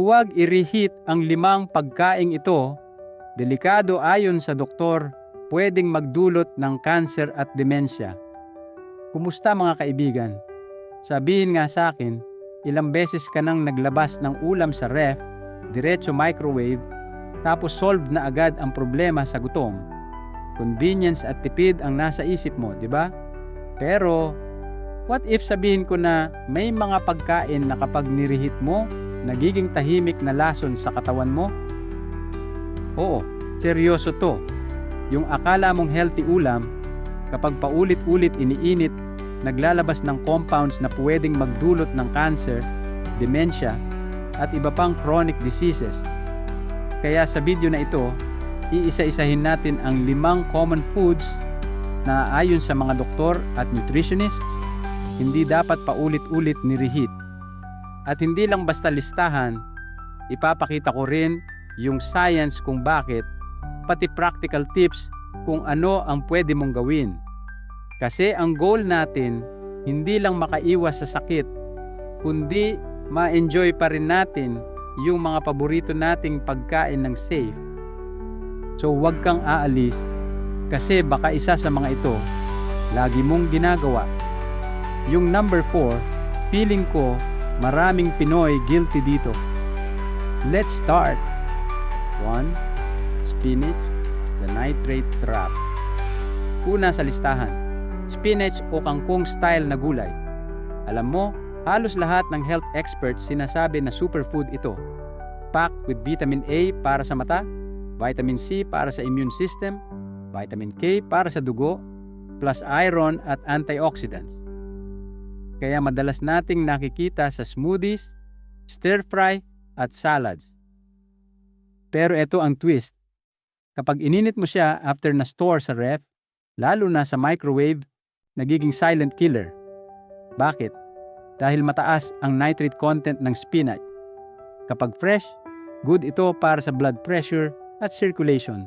Huwag i-reheat ang limang pagkaing ito. Delikado ayon sa doktor, pwedeng magdulot ng cancer at demensya. Kumusta mga kaibigan? Sabihin nga sa akin, ilang beses ka nang naglabas ng ulam sa ref, diretso microwave, tapos solve na agad ang problema sa gutom. Convenience at tipid ang nasa isip mo, di ba? Pero, what if sabihin ko na may mga pagkain na kapag nirihit mo, nagiging tahimik na lason sa katawan mo? Oo, seryoso to. Yung akala mong healthy ulam, kapag paulit-ulit iniinit, naglalabas ng compounds na pwedeng magdulot ng cancer, dementia, at iba pang chronic diseases. Kaya sa video na ito, iisa-isahin natin ang limang common foods na ayon sa mga doktor at nutritionists, hindi dapat paulit-ulit ni-reheat at hindi lang basta listahan, ipapakita ko rin yung science kung bakit, pati practical tips kung ano ang pwede mong gawin. Kasi ang goal natin, hindi lang makaiwas sa sakit, kundi ma-enjoy pa rin natin yung mga paborito nating pagkain ng safe. So huwag kang aalis kasi baka isa sa mga ito, lagi mong ginagawa. Yung number 4, feeling ko Maraming Pinoy guilty dito. Let's start. 1. Spinach, the nitrate trap. Una sa listahan, spinach o kangkong style na gulay. Alam mo, halos lahat ng health experts sinasabi na superfood ito. Packed with vitamin A para sa mata, vitamin C para sa immune system, vitamin K para sa dugo, plus iron at antioxidants. Kaya madalas nating nakikita sa smoothies, stir fry at salads. Pero ito ang twist. Kapag ininit mo siya after na store sa ref, lalo na sa microwave, nagiging silent killer. Bakit? Dahil mataas ang nitrate content ng spinach. Kapag fresh, good ito para sa blood pressure at circulation.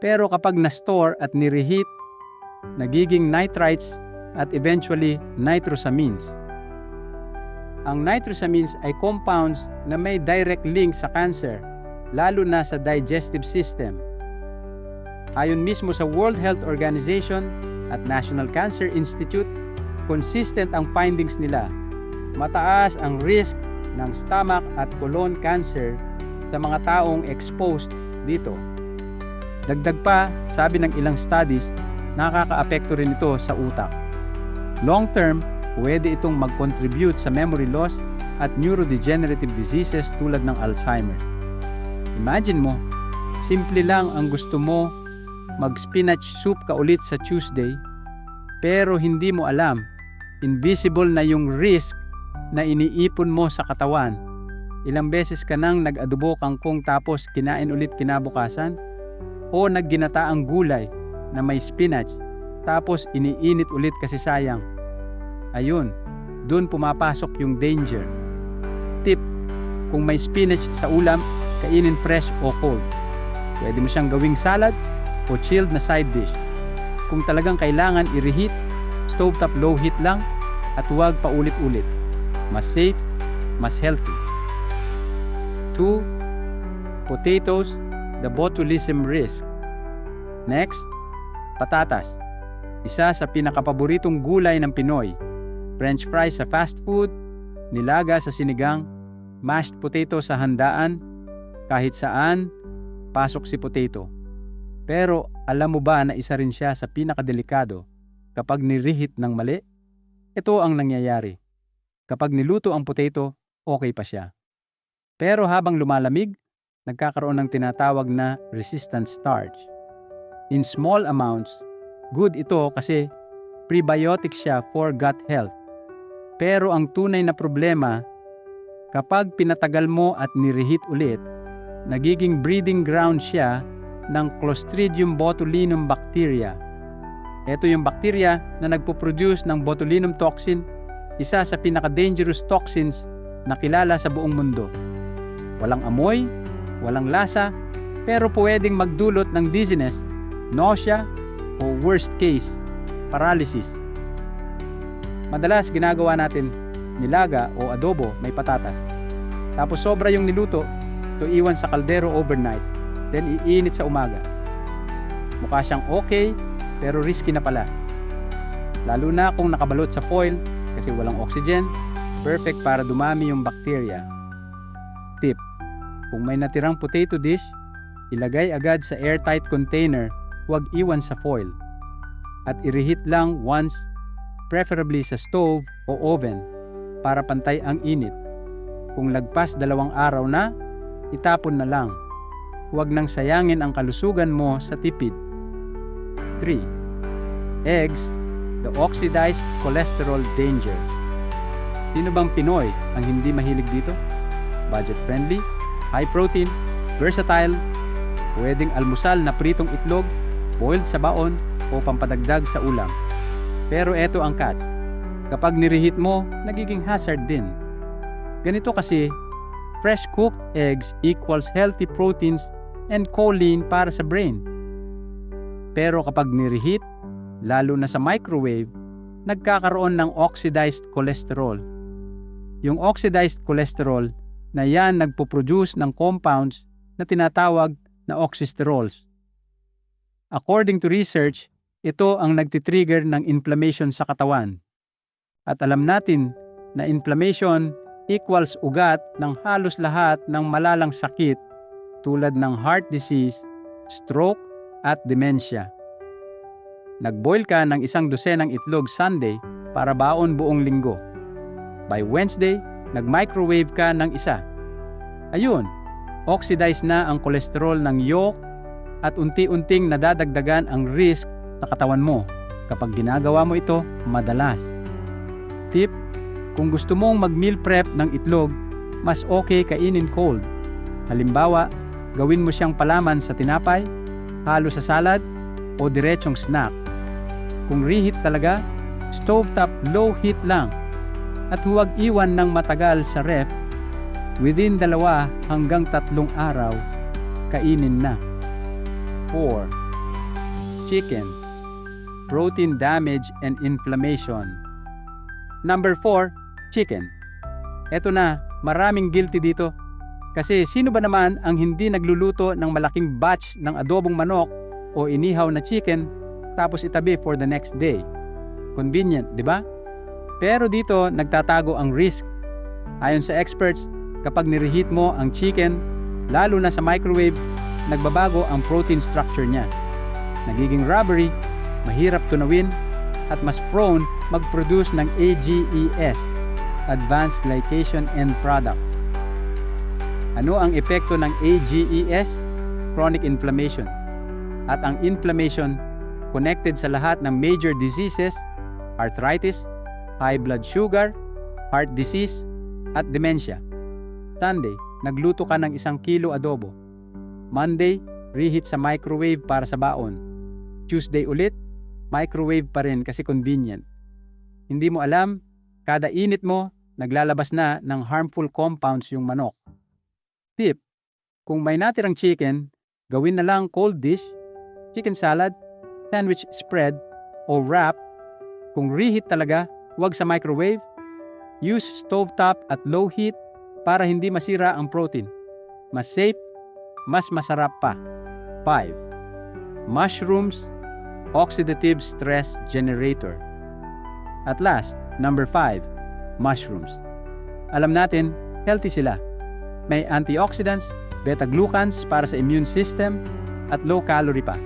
Pero kapag na-store at ni-reheat, nagiging nitrites at eventually nitrosamines. Ang nitrosamines ay compounds na may direct link sa cancer, lalo na sa digestive system. Ayon mismo sa World Health Organization at National Cancer Institute, consistent ang findings nila. Mataas ang risk ng stomach at colon cancer sa mga taong exposed dito. Dagdag pa, sabi ng ilang studies, nakakaapekto rin ito sa utak. Long term, pwede itong mag-contribute sa memory loss at neurodegenerative diseases tulad ng Alzheimer. Imagine mo, simple lang ang gusto mo mag-spinach soup ka ulit sa Tuesday, pero hindi mo alam, invisible na yung risk na iniipon mo sa katawan. Ilang beses ka nang nag-adobo kangkong tapos kinain ulit kinabukasan? O nagginata ang gulay na may spinach tapos iniinit ulit kasi sayang. Ayun, doon pumapasok yung danger. Tip, kung may spinach sa ulam, kainin fresh o cold. Pwede mo siyang gawing salad o chilled na side dish. Kung talagang kailangan i-reheat, stovetop low heat lang at huwag paulit-ulit. Mas safe, mas healthy. 2. Potatoes, the botulism risk. Next, patatas. Isa sa pinakapaboritong gulay ng Pinoy. French fries sa fast food, nilaga sa sinigang, mashed potato sa handaan, kahit saan, pasok si potato. Pero alam mo ba na isa rin siya sa pinakadelikado kapag nirihit ng mali? Ito ang nangyayari. Kapag niluto ang potato, okay pa siya. Pero habang lumalamig, nagkakaroon ng tinatawag na resistant starch. In small amounts, Good ito kasi prebiotic siya for gut health. Pero ang tunay na problema, kapag pinatagal mo at nirehit ulit, nagiging breeding ground siya ng Clostridium botulinum bacteria. Ito yung bacteria na nagpo-produce ng botulinum toxin, isa sa pinaka-dangerous toxins na kilala sa buong mundo. Walang amoy, walang lasa, pero pwedeng magdulot ng dizziness, nausea, o worst case, paralysis. Madalas ginagawa natin nilaga o adobo may patatas. Tapos sobra yung niluto, to iwan sa kaldero overnight, then iinit sa umaga. Mukha siyang okay, pero risky na pala. Lalo na kung nakabalot sa foil kasi walang oxygen, perfect para dumami yung bacteria. Tip, kung may natirang potato dish, ilagay agad sa airtight container, huwag iwan sa foil. At i-reheat lang once, preferably sa stove o oven, para pantay ang init. Kung lagpas dalawang araw na, itapon na lang. Huwag nang sayangin ang kalusugan mo sa tipid. 3. Eggs, the oxidized cholesterol danger. Sino bang Pinoy ang hindi mahilig dito? Budget friendly, high protein, versatile, pwedeng almusal na pritong itlog, boiled sa baon, o pampadagdag sa ulam. Pero eto ang catch. Kapag nireheat mo, nagiging hazard din. Ganito kasi fresh cooked eggs equals healthy proteins and choline para sa brain. Pero kapag nireheat, lalo na sa microwave, nagkakaroon ng oxidized cholesterol. Yung oxidized cholesterol na yan nagpo-produce ng compounds na tinatawag na oxysterols. According to research, ito ang nagtitrigger ng inflammation sa katawan. At alam natin na inflammation equals ugat ng halos lahat ng malalang sakit tulad ng heart disease, stroke, at dementia. Nagboil ka ng isang dosenang itlog Sunday para baon buong linggo. By Wednesday, nag-microwave ka ng isa. Ayun, oxidize na ang kolesterol ng yolk at unti-unting nadadagdagan ang risk sa katawan mo kapag ginagawa mo ito madalas. Tip, kung gusto mong mag-meal prep ng itlog, mas okay kainin cold. Halimbawa, gawin mo siyang palaman sa tinapay, halo sa salad, o diretsong snack. Kung reheat talaga, stovetop low heat lang at huwag iwan ng matagal sa ref within dalawa hanggang tatlong araw, kainin na. 4. Chicken Protein damage and inflammation Number 4 chicken. Eto na, maraming guilty dito. Kasi sino ba naman ang hindi nagluluto ng malaking batch ng adobong manok o inihaw na chicken tapos itabi for the next day? Convenient, di ba? Pero dito nagtatago ang risk. Ayon sa experts, kapag nireheat mo ang chicken, lalo na sa microwave, nagbabago ang protein structure niya. Nagiging rubbery, mahirap tunawin, at mas prone mag-produce ng AGES Advanced Glycation End Products. Ano ang epekto ng AGES? Chronic inflammation. At ang inflammation connected sa lahat ng major diseases, arthritis, high blood sugar, heart disease, at dementia. Sunday, nagluto ka ng isang kilo adobo. Monday, reheat sa microwave para sa baon. Tuesday ulit, microwave pa rin kasi convenient. Hindi mo alam, Kada init mo, naglalabas na ng harmful compounds yung manok. Tip, kung may natirang chicken, gawin na lang cold dish, chicken salad, sandwich spread, o wrap. Kung reheat talaga, huwag sa microwave. Use stovetop at low heat para hindi masira ang protein. Mas safe, mas masarap pa. 5. Mushrooms, oxidative stress generator. At last, Number 5. Mushrooms. Alam natin, healthy sila. May antioxidants, beta-glucans para sa immune system, at low calorie pa.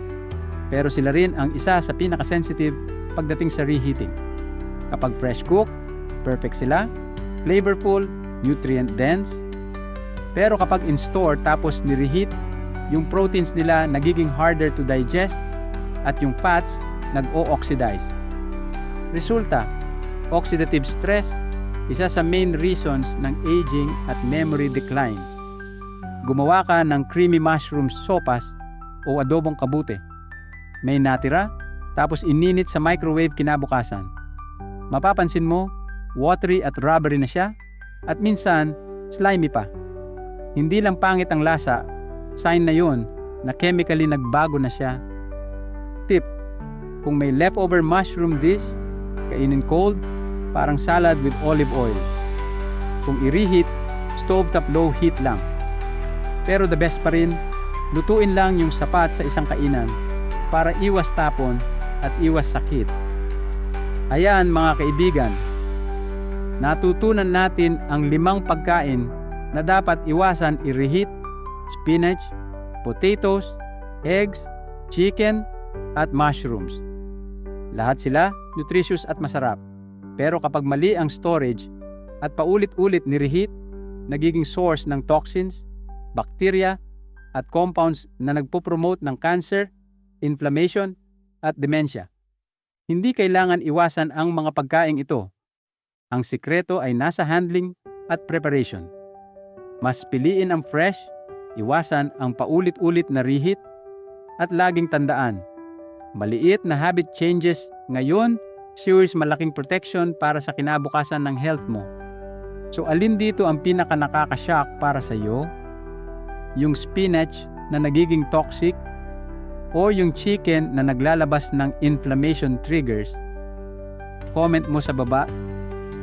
Pero sila rin ang isa sa pinaka-sensitive pagdating sa reheating. Kapag fresh cooked, perfect sila, flavorful, nutrient dense. Pero kapag in-store tapos ni-reheat, yung proteins nila nagiging harder to digest at yung fats nag-o-oxidize. Resulta, Oxidative stress, isa sa main reasons ng aging at memory decline. Gumawa ka ng creamy mushroom sopas o adobong kabute. May natira, tapos ininit sa microwave kinabukasan. Mapapansin mo, watery at rubbery na siya, at minsan, slimy pa. Hindi lang pangit ang lasa, sign na yon na chemically nagbago na siya. Tip, kung may leftover mushroom dish, kainin cold, parang salad with olive oil. Kung i-reheat, stovetop low heat lang. Pero the best pa rin, lutuin lang yung sapat sa isang kainan para iwas tapon at iwas sakit. Ayan mga kaibigan, natutunan natin ang limang pagkain na dapat iwasan i-reheat, spinach, potatoes, eggs, chicken, at mushrooms. Lahat sila nutritious at masarap. Pero kapag mali ang storage at paulit-ulit ni-reheat, nagiging source ng toxins, bacteria, at compounds na nagpo-promote ng cancer, inflammation, at dementia. Hindi kailangan iwasan ang mga pagkain ito. Ang sikreto ay nasa handling at preparation. Mas piliin ang fresh, iwasan ang paulit-ulit na reheat, at laging tandaan, maliit na habit changes ngayon ensures malaking protection para sa kinabukasan ng health mo. So alin dito ang pinaka nakaka-shock para sa iyo? Yung spinach na nagiging toxic o yung chicken na naglalabas ng inflammation triggers? Comment mo sa baba.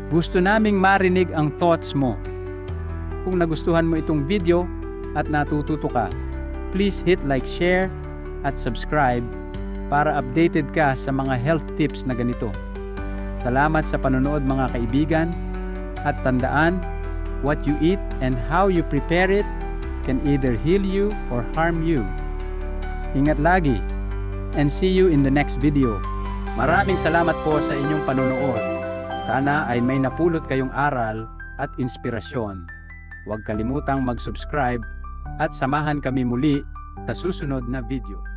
Gusto naming marinig ang thoughts mo. Kung nagustuhan mo itong video at natututo ka, please hit like, share, at subscribe para updated ka sa mga health tips na ganito. Salamat sa panonood mga kaibigan at tandaan, what you eat and how you prepare it can either heal you or harm you. Ingat lagi and see you in the next video. Maraming salamat po sa inyong panonood. Sana ay may napulot kayong aral at inspirasyon. Huwag kalimutang mag-subscribe at samahan kami muli sa susunod na video.